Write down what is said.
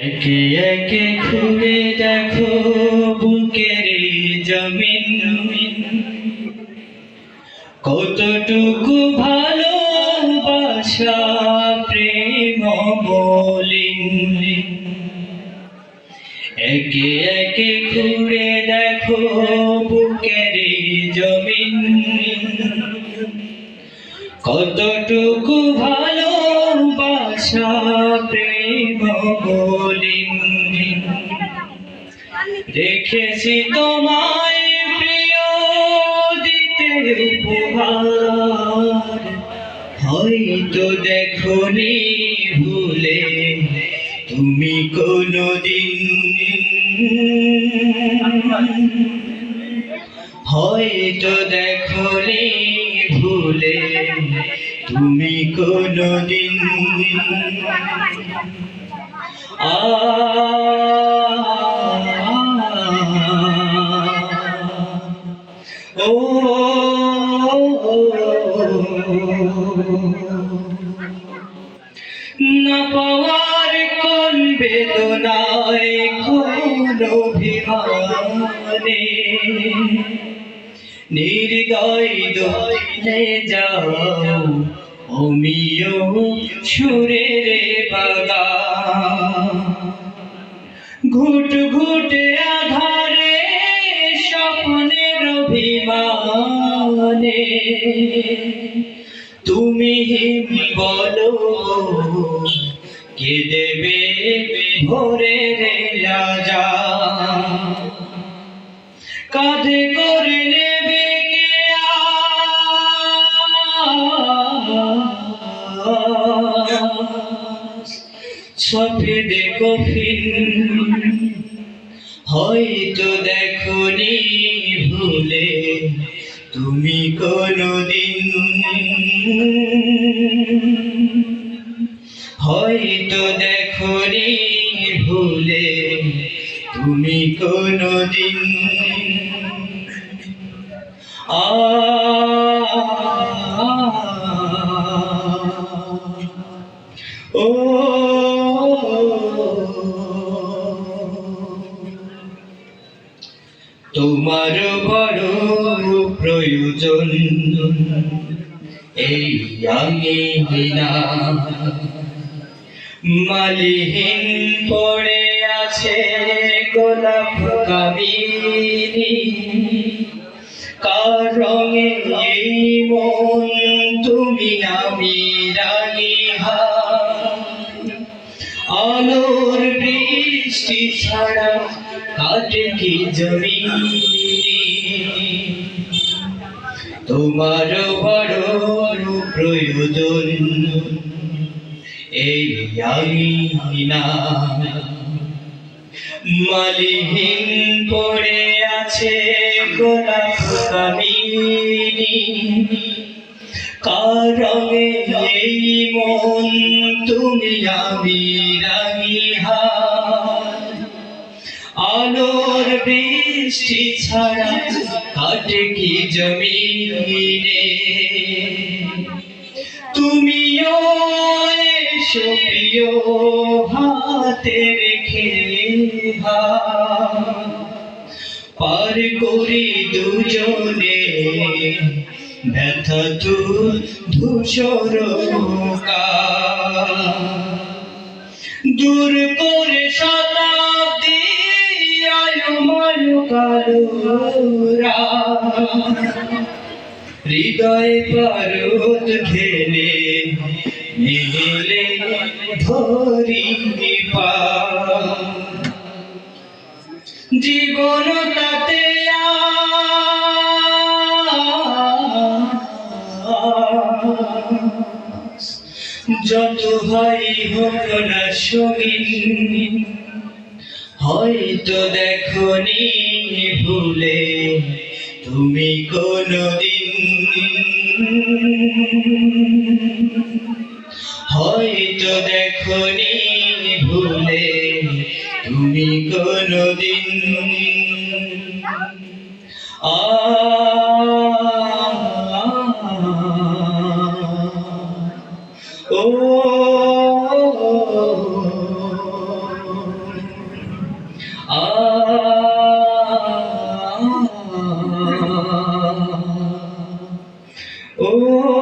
একে একে ঘুরে দেখো বুকের জমিন। কতটুকু ভালোবাসা প্রেম মলিন। একে একে ঘুরে দেখো বুকের জমিন। কতটুকু ভালোবাসা মলিন দেখেছি তোমায় প্রিয় দিতে উপহার। হয়তো দেখনি ভুলে, তুমি কোনদিন। হয়তো দেখনি ভুলে, তুমি কোনদিন। না পাওয়ার কোন বেদনায় কোন অভিমানে। নির্দয় দোলে যাও। অমিয় সুরের বাগা ঘুট ঘুটে আধারে স্বপ্নের অভিমানে। তুমি বলো, কে দেবে ভোরে রে রাজা? কাঁধে করে সফেদ কফিন হয়তো দেখনি ভুলে তুমি কোনদিন। হয়তো দেখনি ভুলে তুমি কোনদিন। আ। ও। মালিহীন পড়ে আছে গোলাপ কাবিনী কার রঙে এই মন তুমি আমি রানী আলোর বৃষ্টি ছাড়া কাটে কি জমিনে তোমার বড় প্রয়োজন এই আমি না। মালিহীন পড়ে আছে গোলাপ কারণে এই মন তুমি আমি রাঙিহা। আলোর বৃষ্টি ছাড়া কাটে কি জমিনে। তুমিও প্রিয় হাতে রেখে পার করি দুজনে ব্যথা তু ধূসর দূর কালুরা হৃদয় পারত ঘেলে নীলে ধরি জীবন তাতে। যত ভাই হোক না সঙ্গী হয়তো দেখনি ভুলে তুমি কোনদিন হয়তো দেখনি ভুলে তুমি কোনদিন। আ ও ও